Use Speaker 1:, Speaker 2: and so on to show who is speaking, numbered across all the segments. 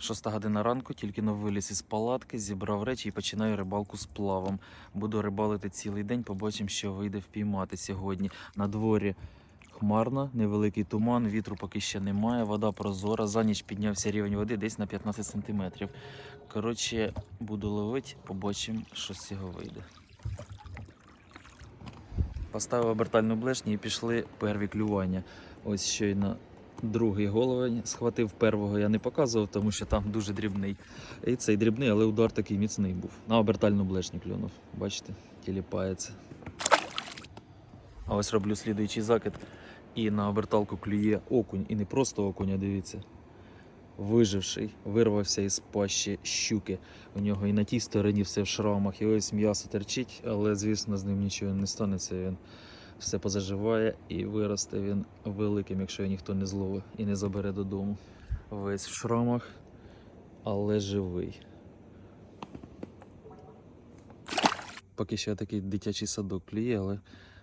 Speaker 1: Шоста година ранку, тільки но виліз із палатки, зібрав речі і починаю рибалку з плавом. Буду рибалити цілий день, побачимо, що вийде впіймати сьогодні. На дворі хмарно, невеликий туман, вітру поки ще немає, вода прозора. За ніч піднявся рівень води десь на 15 сантиметрів. Коротше, буду ловити, побачимо, що з цього вийде. Поставив обертальну блешню і пішли перві клювання. Ось щойно другий головень схватив первого, я не показував, тому що там дуже дрібний. І цей дрібний, але удар такий міцний був. На обертальну блешню клюнув. Бачите, тіліпається. А ось роблю слідуючий закид. І на оберталку клює окунь. І не просто окунь, а дивіться. Виживший, вирвався із пащі щуки. У нього і на тій стороні все в шрамах, і ось м'ясо терчить, але звісно з ним нічого не станеться. Він все позаживає і виросте він великим, якщо його ніхто не зловить і не забере додому. Весь в шрамах, але живий. Поки що такий дитячий садок клює, але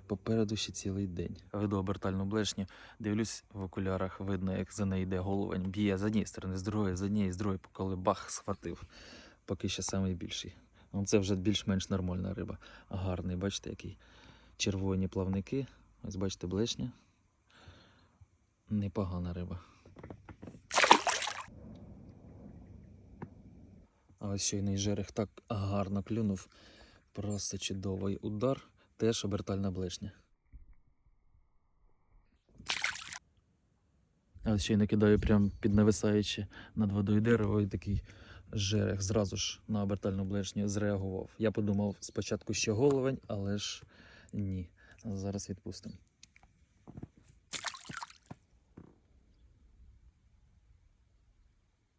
Speaker 1: попереду ще цілий день. Веду обертальну блешню, дивлюсь в окулярах, видно, як за нею йде головень. Б'є з однієї сторони, з другої, з однієї, з другої, коли бах схватив. Поки що найбільший. Це вже більш-менш нормальна риба. Гарний, бачите, який червоні плавники. Ось бачите, блешня. Непогана риба. А ось щойний жерех так гарно клюнув. Просто чудовий удар. Теж обертальна блешня. А ось щойно кидаю прямо під нависаюче над водою дерево і такий жерех зразу ж на обертальну блешню зреагував. Я подумав спочатку, що головень, але ж ні. Зараз відпустимо.